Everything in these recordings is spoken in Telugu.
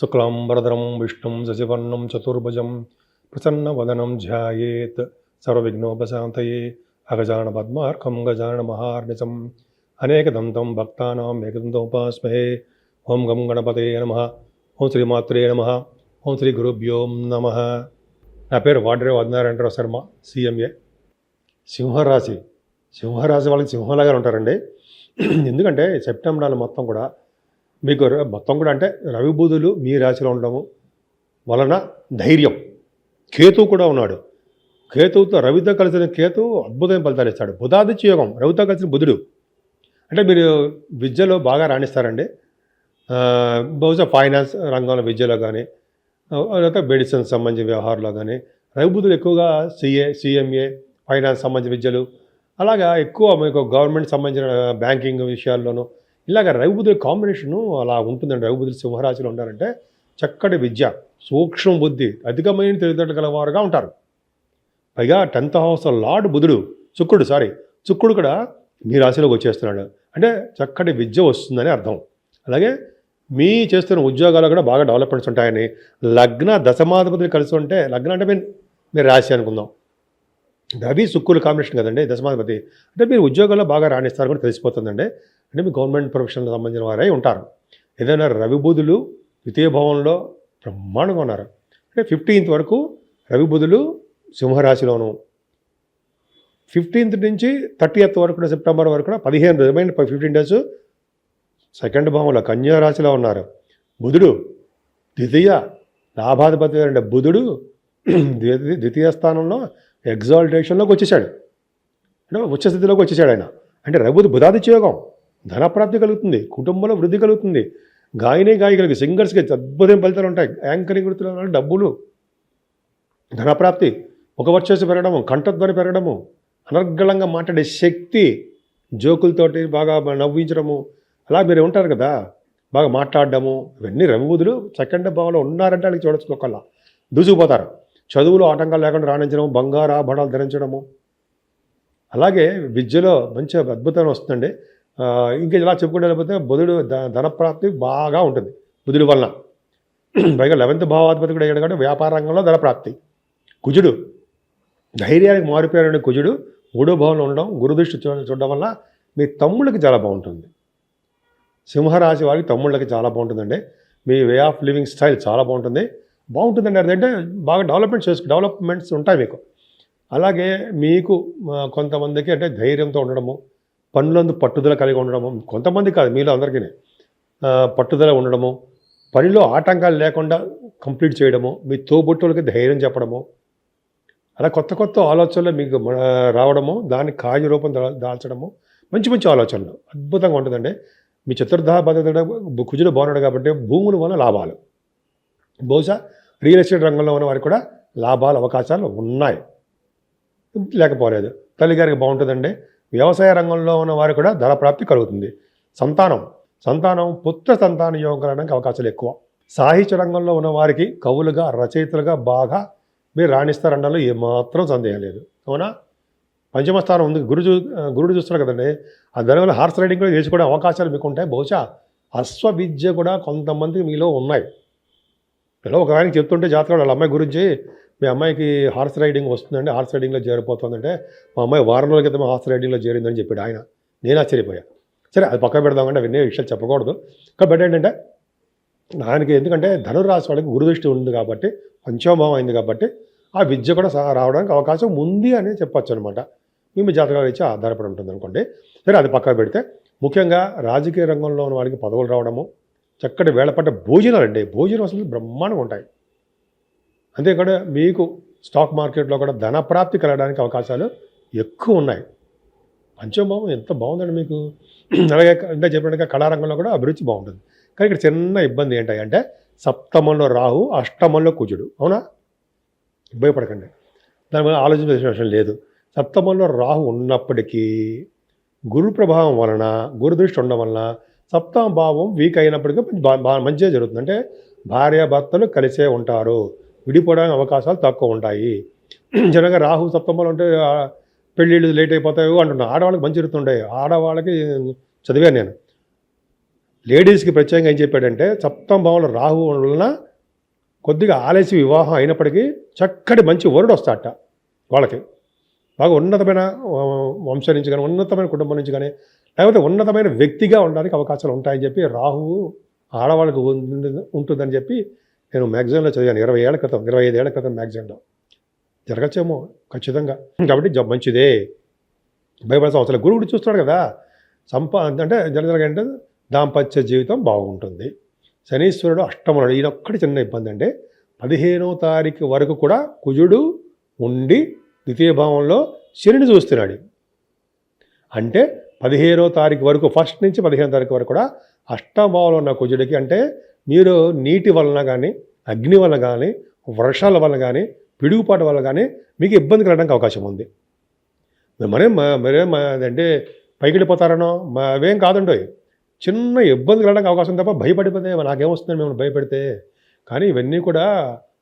శుక్లాంబరధరం విష్ణుం శశివర్ణం చతుర్భుజం ప్రసన్నవదనం ధ్యాయేత్ సర్వవిఘ్నోపశాంతయే అగజాన పద్మార్కం గజాన మహార్నిశం. అనేకదంతం భక్తానాం ఏకదంతోపాస్మహే. ఓం గం గణపతే నమ. ఓం శ్రీమాత్రే నమ. ఓం శ్రీ గురుభ్యోం నమ. నా పేరు వాడ్రే వదనారాయణరావు శర్మ సిఎంఏ. సింహరాశి. సింహరాశి వాళ్ళకి సింహంలాగా ఉంటారండి. ఎందుకంటే సెప్టెంబర్ నెల మొత్తం కూడా మీకు మొత్తం కూడా అంటే రవిబుధులు మీ రాశిలో ఉండడము వలన ధైర్యం. కేతు కూడా ఉన్నాడు. కేతువుతో రవితో కలిసిన కేతు అద్భుతమైన ఫలితాలు ఇస్తాడు. బుధాదిత్య యోగం రవితో కలిసిన బుధుడు. అంటే మీరు విద్యలో బాగా రాణిస్తారండి. బహుశా ఫైనాన్స్ రంగంలో విద్యలో కానీ లేకపోతే మెడిసిన్ సంబంధించిన వ్యవహారంలో కానీ రవిబుధులు ఎక్కువగా సిఏ సిఎంఏ ఫైనాన్స్ సంబంధించిన విద్యలు అలాగా ఎక్కువ మీకు గవర్నమెంట్ సంబంధించిన బ్యాంకింగ్ విషయాల్లోనూ ఇలాగ రవిబుధుల కాంబినేషను అలా ఉంటుందండి. రవిబుధులు సింహరాశిలో ఉండాలంటే చక్కటి విద్య సూక్ష్మ బుద్ధి అధికమైన తెలివితేటలు గలవారుగా ఉంటారు. పైగా టెన్త్ హౌస్ లార్డ్ బుధుడు శుక్రుడు సారీ శుక్రుడు కూడా మీ రాశిలోకి వచ్చేస్తున్నాడు. అంటే చక్కటి విద్య వస్తుందని అర్థం. అలాగే మీ చేస్తున్న ఉద్యోగాలు కూడా బాగా డెవలప్మెంట్స్ ఉంటాయని లగ్న దశమాధిపతులు కలిసి ఉంటే లగ్నం అంటే మీరు మీరు రాశి అనుకుందాం. రవి శుక్రుల కాంబినేషన్ కదండి దశమాధిపతి. అంటే మీరు ఉద్యోగాల్లో బాగా రాణిస్తారు కూడా తెలిసిపోతుందండి. అంటే మీ గవర్నమెంట్ ప్రొఫెషన్కి సంబంధించిన వారై ఉంటారు. ఏదైనా రవి బుధులు ద్వితీయ భవనంలో బ్రహ్మాండంగా ఉన్నారు. అంటే ఫిఫ్టీన్త్ వరకు రవి బుధులు సింహరాశిలోను ఫిఫ్టీన్త్ నుంచి థర్టీయత్ వరకు కూడా సెప్టెంబర్ వరకు కూడా పదిహేను రిమైన్ ఫిఫ్టీన్ డేస్ సెకండ్ భావంలో కన్యారాశిలో ఉన్నారు. బుధుడు ద్వితీయ లాభాధిపతి అంటే బుధుడు ద్వితీయ ద్వితీయ స్థానంలో ఎగ్జాల్టేషన్లోకి వచ్చేసాడు అంటే ఉచ్చస్థితిలోకి వచ్చేసాడు ఆయన. అంటే రఘుబుధి బుధాది యోగం. ధనప్రాప్తి కలుగుతుంది కుటుంబంలో వృద్ధి కలుగుతుంది. గాయనే గాయకులకి సింగర్స్కి అద్భుతమైన ఫలితాలు ఉంటాయి. యాంకరింగ్ వృత్తిలో డబ్బులు ధనప్రాప్తి ఒక వచ్చేసి పెరగడము కంఠధ్వని పెరగడము అనర్గళంగా మాట్లాడే శక్తి జోకులతోటి బాగా నవ్వించడము అలా మీరు ఉంటారు కదా బాగా మాట్లాడడము ఇవన్నీ రవిబుధులు సెకండ్ భావంలో ఉన్నారంటే వాళ్ళకి చూడొచ్చు ఒకళ్ళ. దూసుకుపోతారు చదువులో ఆటంకాలు లేకుండా రాణించడం బంగారు ఆభరణాలు ధరించడము. అలాగే విద్యలో మంచి అద్భుతం వస్తుందండి. ఇంకా ఇలా చెప్పుకుంటే లేకపోతే బుధుడు ధనప్రాప్తి బాగా ఉంటుంది. బుధుడి వలన. పైగా లెవెంత్ భావాధిపతి కూడా అయ్యాడు కాబట్టి వ్యాపార రంగంలో ధనప్రాప్తి. కుజుడు. ధైర్యానికి మారిపోయాడు కుజుడు మూడో భావంలో ఉండడం గురుదృష్టి చూడడం వల్ల మీ తమ్ముళ్ళకి చాలా బాగుంటుంది. సింహరాశి వారికి తమ్ముళ్ళకి చాలా బాగుంటుందండి. మీ వే ఆఫ్ లివింగ్ స్టైల్ చాలా బాగుంటుంది. బాగుంటుందండి అదంటే బాగా డెవలప్మెంట్ చేసుకు డెవలప్మెంట్స్ ఉంటాయి మీకు. అలాగే మీకు కొంతమందికి అంటే ధైర్యంతో ఉండడము పనులందు పట్టుదల కలిగి ఉండడము కొంతమంది కాదు మీలో అందరికీ. పట్టుదల ఉండడము పనిలో ఆటంకాలు లేకుండా కంప్లీట్ చేయడము మీ తోబుట్టులకి ధైర్యం చెప్పడము అలా కొత్త కొత్త ఆలోచనలు మీకు రావడము దాన్ని కార్యరూపం దా- దాల్చడము మంచి మంచి ఆలోచనలు. అద్భుతంగా ఉంటుందండి. మీ చతుర్థ భద్రత కుజుడు బాగున్నాడు కాబట్టి భూముల వల్ల లాభాలు. బహుశా రియల్ ఎస్టేట్ రంగంలో ఉన్న వారికి కూడా లాభాలు అవకాశాలు ఉన్నాయి. లేకపోలేదు. తల్లిగారికి బాగుంటుందండి. వ్యవసాయ రంగంలో ఉన్న వారికి కూడా ధర ప్రాప్తి కలుగుతుంది. సంతానం. సంతానం పుత్ర సంతాన యోగం కలగడానికి అవకాశాలు ఎక్కువ. సాహిత్య రంగంలో ఉన్న వారికి కవులుగా రచయితలుగా బాగా మీరు రాణిస్తారనడంలో ఏమాత్రం సందేహం లేదు. అవునా? పంచమ స్థానం ఉంది. గురు చూ గురుడు చూస్తున్నారు కదండి. ఆ దానివల్ల హార్స్ రైడింగ్ కూడా చేసుకోవడం అవకాశాలు మీకు ఉంటాయి బహుశా అశ్వ విద్య కూడా కొంతమంది మీలో ఉన్నాయి. ఇలా ఒక ఆయనకి చెప్తుంటే జాతర వాళ్ళ అమ్మాయి గురించి మీ అమ్మాయికి హార్స్ రైడింగ్ వస్తుందండి హార్స్ రైడింగ్లో చేరిపోతుందంటే మా అమ్మాయి వారం రోజుల క్రితం హార్స్ రైడింగ్లో చేరిందని చెప్పాడు ఆయన. నేను ఆశ్చర్యపోయా. సరే అది పక్క పెడదామంటే అవన్నీ విషయాలు చెప్పకూడదు. కాబట్టి ఏంటంటే ఆయనకి ఎందుకంటే ధనురాశి వాళ్ళకి గురుదృష్టి ఉంది కాబట్టి పంచోభావం అయింది కాబట్టి ఆ విద్య కూడా సహా రావడానికి అవకాశం ఉంది అని చెప్పచ్చు అనమాట మేము జాతకాలు ఇచ్చి ఆధారపడి ఉంటుంది అనుకోండి. సరే అది పక్కన పెడితే ముఖ్యంగా రాజకీయ రంగంలో ఉన్న వాళ్ళకి పదవులు రావడము చక్కటి వేళపడ్డ భోజనాలు అండి. భోజనం అసలు బ్రహ్మాండంగా ఉంటాయి. అంతేకాదు మీకు స్టాక్ మార్కెట్లో కూడా ధన ప్రాప్తి కలగడానికి అవకాశాలు ఎక్కువ ఉన్నాయి. పంచభావం ఎంత బాగుందండి మీకు. అలాగే అంటే చెప్పినట్టుగా కళారంగంలో కూడా అభిరుచి బాగుంటుంది. కానీ ఇక్కడ చిన్న ఇబ్బంది ఏంటంటే సప్తమంలో రాహు అష్టమంలో కుజుడు. అవునా? భయపడకండి. దాని మీద ఆలోచించాల్సిన విషయం లేదు. సప్తమంలో రాహు ఉన్నప్పటికీ గురు ప్రభావం వలన గురుదృష్టి ఉండడం వలన సప్తమ భావం వీక్ అయినప్పటికీ మంచిగా జరుగుతుంది. అంటే భార్యాభర్తలు కలిసే ఉంటారు. విడిపోవడానికి అవకాశాలు తక్కువ ఉంటాయి. జనగా రాహు సప్తమంలో ఉంటే పెళ్ళిళ్ళు లేట్ అయిపోతాయో అంటున్నాను ఆడవాళ్ళకి మంచి జరుగుతుండే ఆడవాళ్ళకి చదివాను నేను. లేడీస్కి ప్రత్యేకంగా ఏం చెప్పాడంటే సప్తం భావంలో రాహు వలన కొద్దిగా ఆలస్య వివాహం అయినప్పటికీ చక్కటి మంచి వరుడు వస్తాడట వాళ్ళకి. బాగా ఉన్నతమైన వంశం నుంచి కానీ ఉన్నతమైన కుటుంబం నుంచి కానీ లేకపోతే ఉన్నతమైన వ్యక్తిగా ఉండడానికి అవకాశాలు ఉంటాయని చెప్పి రాహువు ఆడవాళ్ళకు ఉంటుందని చెప్పి నేను మ్యాగజైన్లో చదివాను. ఇరవై ఏళ్ళ క్రితం ఇరవై ఐదు ఏళ్ళ క్రితం మ్యాగజైన్లో. జరగచ్చేమో ఖచ్చితంగా. కాబట్టి జబ్ మంచిదే. భయపడాల్సిన అవసరం గురువుడు చూస్తున్నాడు కదా. సంపా అంటే జనరల్గా అంటే దాంపత్య జీవితం బాగుంటుంది. శనీశ్వరుడు అష్టమనుడు ఈయన ఒక్కటి చిన్న ఇబ్బంది అంటే పదిహేనో తారీఖు వరకు కూడా కుజుడు ఉండి ద్వితీయ భావంలో శనిని చూస్తున్నాడు. అంటే పదిహేనో తారీఖు వరకు ఫస్ట్ నుంచి పదిహేనో తారీఖు వరకు కూడా అష్టభావంలో ఉన్న కుజుడికి అంటే మీరు నీటి వలన కానీ అగ్ని వలన కానీ వర్షాల వలన కానీ పిడుగుపాటు వల్ల కానీ మీకు ఇబ్బంది కలగడానికి అవకాశం ఉంది. మరే మరే అంటే పైకి వెళ్ళిపోతారనో మా అవేం కాదండోయ్ చిన్న ఇబ్బంది కలగడానికి అవకాశం తప్ప భయపడిపోతే నాకేమొస్తుంది మేము భయపెడితే? కానీ ఇవన్నీ కూడా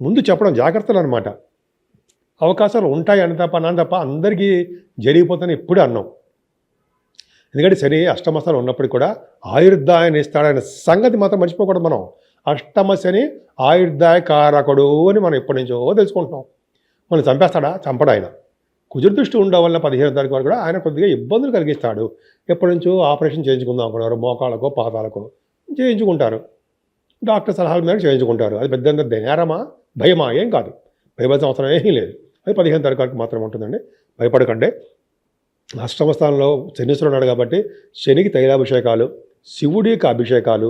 ముందు చెప్పడం జాగ్రత్తలు అనమాట అవకాశాలు ఉంటాయి అని తప్ప నాన్న తప్ప అందరికీ జరిగిపోతాను ఇప్పుడే అన్నాం. ఎందుకంటే శని అష్టమస్థానం ఉన్నప్పటికీ కూడా ఆయుర్దాయాన్ని ఇస్తాడనే సంగతి మాత్రం మర్చిపోకూడదు మనం. అష్టమ శని ఆయుర్దాయ కారకుడు అని మనం ఎప్పటి నుంచో తెలుసుకుంటున్నాం. మనం చంపేస్తాడా? చంపడు ఆయన. కుజుర్దృష్టి ఉండడం వల్ల పదిహేను తారీఖు వరకు కూడా ఆయన కొద్దిగా ఇబ్బందులు కలిగిస్తాడు. ఎప్పటి నుంచో ఆపరేషన్ చేయించుకుందాం అనుకున్నారు మోకాళ్ళకో పాదాలకో చేయించుకుంటారు. డాక్టర్ సలహాల మేరకు చేయించుకుంటారు. అది పెద్ద నేరమా భయమా? ఏం కాదు. భయపడాల్సిన అవసరం ఏమీ లేదు. అది పదిహేను తారీఖు వరకు మాత్రం ఉంటుందండి. భయపడకండి. అష్టమ స్థానంలో శనీశ్వరుడు ఉన్నాడు కాబట్టి శనికి తైలాభిషేకాలు శివుడికి అభిషేకాలు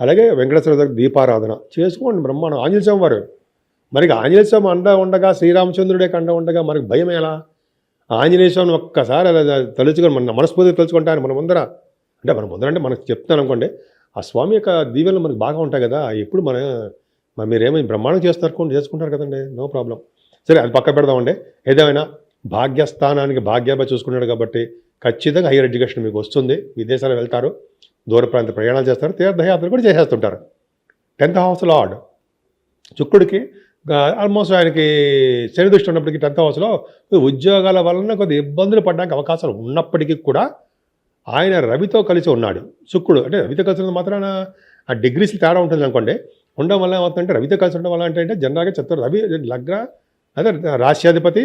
అలాగే వెంకటేశ్వర దగ్గర దీపారాధన చేసుకోండి బ్రహ్మాండం. ఆంజనేయ స్వామి వారు మరి ఆంజనేయ స్వామి అండ ఉండగా శ్రీరామచంద్రుడే కండ ఉండగా మనకి భయం ఎలా? ఆంజనేయ స్వామిని ఒక్కసారి అలా తలుచుకొని మన మనస్ఫూర్తిగా తలుచుకుంటాను మన ముందర అంటే మన ముందర అంటే మనకు చెప్తాను అనుకోండి ఆ స్వామి యొక్క దీవెనలు మనకు బాగా ఉంటాయి కదా ఎప్పుడు మన మీరేమో బ్రహ్మాండం చేస్తారు చేసుకుంటారు కదండి నో ప్రాబ్లం. సరే అది పక్క పెడదామండి. ఏదేమైనా భాగ్యస్థానానికి భాగ్యంగా చూసుకున్నాడు కాబట్టి ఖచ్చితంగా హైయర్ ఎడ్యుకేషన్ మీకు వస్తుంది. విదేశాలు వెళ్తారు దూర ప్రాంత ప్రయాణాలు చేస్తారు తీర్థయాత్రలు కూడా చేసేస్తుంటారు. Tenth house lord. శుక్రుడికి ఆల్మోస్ట్ ఆయనకి శని దృష్టి ఉన్నప్పటికీ టెన్త్ హౌస్లో ఉద్యోగాల వలన కొద్ది ఇబ్బందులు పడడానికి అవకాశాలు ఉన్నప్పటికీ కూడా ఆయన రవితో కలిసి ఉన్నాడు. శుక్రుడు అంటే రవితో కలిసి మాత్రాన ఆ డిగ్రీస్ తేడా ఉంటుంది అనుకోండి. ఉండడం వల్ల ఏమవుతుందంటే రవితో కలిసి ఉండడం వల్ల అంటే జనరల్గా చెప్తారు రవి లగ్న అదే రాష్ట్రాధిపతి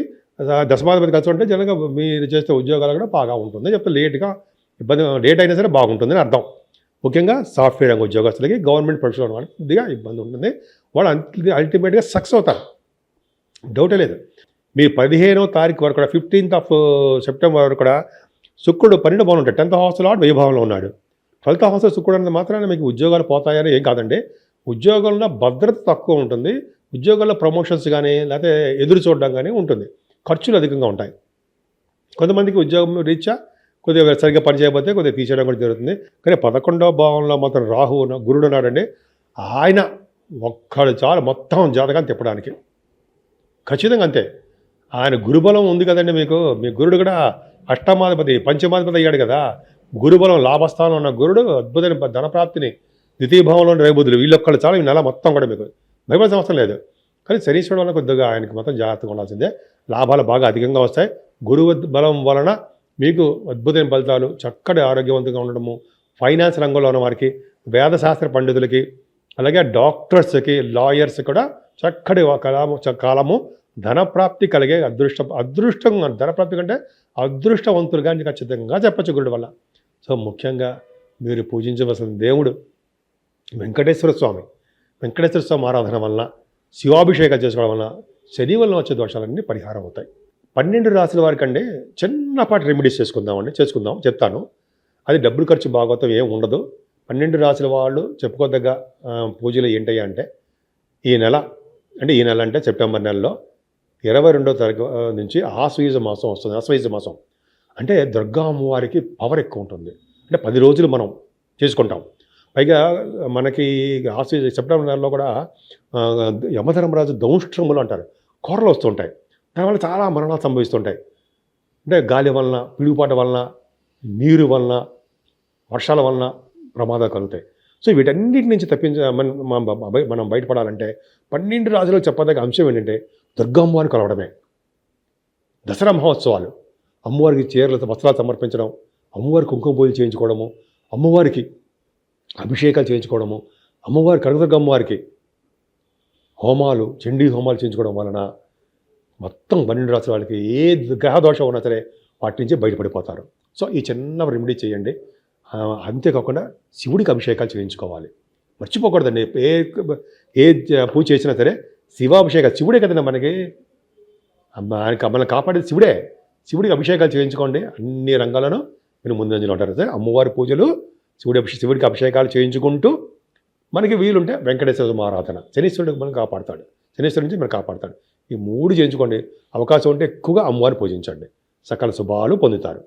దశమాధిపతి కలిసి ఉంటే జనరల్గా మీరు చేసే ఉద్యోగాలు కూడా బాగా ఉంటుంది. చెప్తే లేట్గా ఇబ్బంది లేట్ అయినా సరే బాగుంటుందని అర్థం. ముఖ్యంగా సాఫ్ట్వేర్ రంగ ఉద్యోగస్తులకి గవర్నమెంట్ ప్రొఫెషన్ వాళ్ళకి కొద్దిగా ఇబ్బంది ఉంటుంది. వాళ్ళు అల్టిమేట్గా సక్సెస్ అవుతారు. డౌటే లేదు. మీ పదిహేనో తారీఖు వరకు కూడా ఫిఫ్టీన్త్ ఆఫ్ సెప్టెంబర్ వరకు కూడా శుక్రుడు పన్నెండు భావన ఉంటాడు. టెన్త్ హౌస్లో ఆడు వైభవంలో ఉన్నాడు. ట్వెల్త్ హౌస్లో శుక్రుడు అనేది మాత్రమే మీకు ఉద్యోగాలు పోతాయని ఏం కాదండి. ఉద్యోగంలో భద్రత తక్కువ ఉంటుంది. ఉద్యోగాల్లో ప్రమోషన్స్ కానీ లేకపోతే ఎదురు చూడడం కానీ ఉంటుంది. ఖర్చులు అధికంగా ఉంటాయి. కొంతమందికి ఉద్యోగం రీత్యా కొద్దిగా సరిగ్గా పని చేయకపోతే కొద్దిగా తీసేయడం కూడా జరుగుతుంది. కానీ పదకొండవ భావంలో మాత్రం రాహు గురుడు ఉన్నాడండి. ఆయన ఒక్కడు చాలు మొత్తం జాతకాన్ని తిప్పడానికి. ఖచ్చితంగా అంతే. ఆయన గురుబలం ఉంది కదండి మీకు. మీ గురుడు కూడా అష్టమాధిపతి పంచమాధిపతి అయ్యాడు కదా. గురుబలం లాభస్థానం ఉన్న గురుడు అద్భుతమైన ధనప్రాప్తిని ద్వితీయ భావంలో రేబుద్ధులు వీళ్ళొక్కళ్ళు చాలు ఈ నెల మొత్తం కూడా మీకు. భయపడాల్సిన సంవత్సరం లేదు. కానీ శనీశ్వరుడు వల్ల కొద్దిగా ఆయనకి మొత్తం జాగ్రత్తగా ఉండాల్సిందే. లాభాలు బాగా అధికంగా వస్తాయి. గురువు బలం వలన మీకు అద్భుతమైన ఫలితాలు చక్కటి ఆరోగ్యవంతంగా ఉండడము ఫైనాన్స్ రంగంలో ఉన్న వారికి వేదశాస్త్ర పండితులకి అలాగే డాక్టర్స్కి లాయర్స్ కూడా చక్కటి ఒక కాలము చ- కాలము ధనప్రాప్తి కలిగే అదృష్టం అదృష్టం ధనప్రాప్తి కంటే అదృష్టవంతులుగా ఖచ్చితంగా చెప్పచ్చు గురుడు వల్ల. సో ముఖ్యంగా మీరు పూజించవలసిన దేవుడు వెంకటేశ్వర స్వామి. వెంకటేశ్వర స్వామి ఆరాధన వలన శివాభిషేకం చేసుకోవడం వలన శని వలన వచ్చే దోషాలన్నీ పరిహారం అవుతాయి. పన్నెండు రాసుల వారికంటే చిన్నపాటి రెమెడీస్ చేసుకుందామండి చేసుకుందాం చెప్తాను. అది డబ్బులు ఖర్చు భాగవతం ఏం ఉండదు. పన్నెండు రాసుల వాళ్ళు చెప్పుకోదగ్గ పూజలు ఏంటయ్యా అంటే ఈ నెల అంటే ఈ నెల అంటే సెప్టెంబర్ నెలలో ఇరవై రెండో తారీఖు నుంచి ఆశ్వయుజ మాసం వస్తుంది ఆశ్వయుజ మాసం. అంటే దుర్గా అమ్మవారికి పవర్ ఎక్కువ ఉంటుంది. అంటే పది రోజులు మనం చేసుకుంటాం. పైగా మనకి ఆశ్వయుజ సెప్టెంబర్ నెలలో కూడా యమధర్మరాజు దౌష్ట్రములు అంటారు. కూరలు వస్తుంటాయి. దానివల్ల చాలా మరణాలు సంభవిస్తుంటాయి. అంటే గాలి వలన పిడుగుపాట వలన నీరు వలన వర్షాల వలన ప్రమాదాలు కలుగుతాయి. సో వీటన్నిటి నుంచి తప్పించ మనం బయటపడాలంటే పన్నెండు రాజులు చెప్పదగ్గ అంశం ఏంటంటే దుర్గమ్మవారిని కలవడమే. దసరా మహోత్సవాలు. అమ్మవారికి చీరలతో వస్త్రాలు సమర్పించడం అమ్మవారి కుంకుమ పూజలు చేయించుకోవడము అమ్మవారికి అభిషేకాలు చేయించుకోవడము అమ్మవారి కనకదుర్గ హోమాలు చండీ హోమాలు చేయించుకోవడం వలన మొత్తం పన్నెండు రాసుల వాళ్ళకి ఏ గ్రహ దోషం ఉన్నా సరే వాటి నుంచి బయటపడిపోతారు. సో ఈ చిన్న రెమెడీ చేయండి. అంతేకాకుండా శివుడికి అభిషేకాలు చేయించుకోవాలి. మర్చిపోకూడదండి. ఏ ఏ పూజ చేసినా సరే శివాభిషేకాలు శివుడే కదండి మనకి. అమ్మ- మనల్ని కాపాడేది శివుడే. శివుడికి అభిషేకాలు చేయించుకోండి. అన్ని రంగాలను మీరు ముందంజలో ఉంటారు సరే అమ్మవారి పూజలు శివుడి శివుడికి అభిషేకాలు చేయించుకుంటూ మనకి వీలుంటే వెంకటేశ్వర ఆరాధన శనీశ్వరుడికి మనం కాపాడతాడు. శనీశ్వరుడి నుంచి మనం కాపాడతాడు. ఈ మూడు చేయించుకోండి. అవకాశం ఉంటే ఎక్కువగా అమ్మవారిని పూజించండి. సకల శుభాలు పొందుతారు.